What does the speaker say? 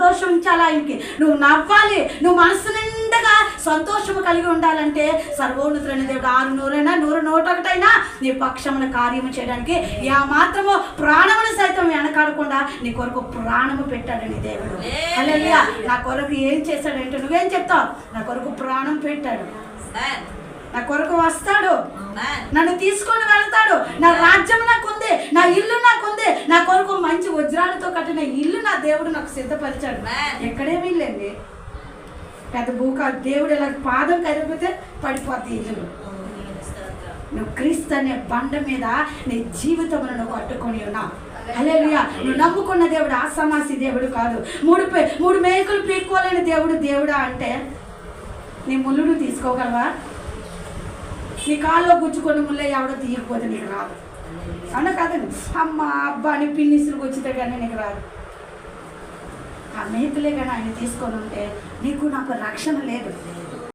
సంతోషించాలి ఆయనకి నువ్వు నవ్వాలి నువ్వు మనసు నిండగా సంతోషము కలిగి ఉండాలంటే సర్వోన్నతులైన దేవుడు ఆరు నూరైనా నూరు నూట ఒకటైనా నీ పక్షమున కార్యము చేయడానికి యా మాత్రము ప్రాణమును సైతం వెనకాడకుండా నీ కొరకు ప్రాణము పెట్టాడు నీ దేవుడు. హల్లెలూయా. నా కొరకు ఏం చేశాడంటే నువ్వేం చెప్తావు? నా కొరకు ప్రాణం పెట్టాడు. నా కొరకు వస్తాడు. నన్ను తీసుకొని వెళ్తాడు. నా రాజ్యం నాకుంది నా ఇల్లు నాకుంది నా కొరకు వజ్రాలతో కట్టిన ఇల్లు నా దేవుడు నాకు సిద్ధపరిచాడు. ఎక్కడేమీ ఇల్లండి పెద్ద భూక దేవుడు ఇలా పాదం కరిగిపోతే పడిపోద్ది ఇల్లు. నువ్వు క్రీస్తు అనే బండ మీద నీ జీవితమును నువ్వు కట్టుకొని ఉన్నావు. హల్లెలూయా నువ్వు నమ్ముకున్న దేవుడు ఆసమాసి దేవుడు కాదు. మూడు మూడు మేకులు పీక్కోలేని దేవుడు దేవుడా అంటే నీ ముళ్ళును తీసుకోగలవా? నీ కాల్లో గుచ్చుకొని ముళ్ళే ఎవడో తీయకపోతే నీకు రాదు. అవునా కాదండి. అమ్మ అబ్బా అని పిన్నిసులకు వచ్చితే కానీ నీకు రాదు. ఆ మేకులే కానీ ఆయన తీసుకొని ఉంటే నీకు నాకు రక్షణ లేదు.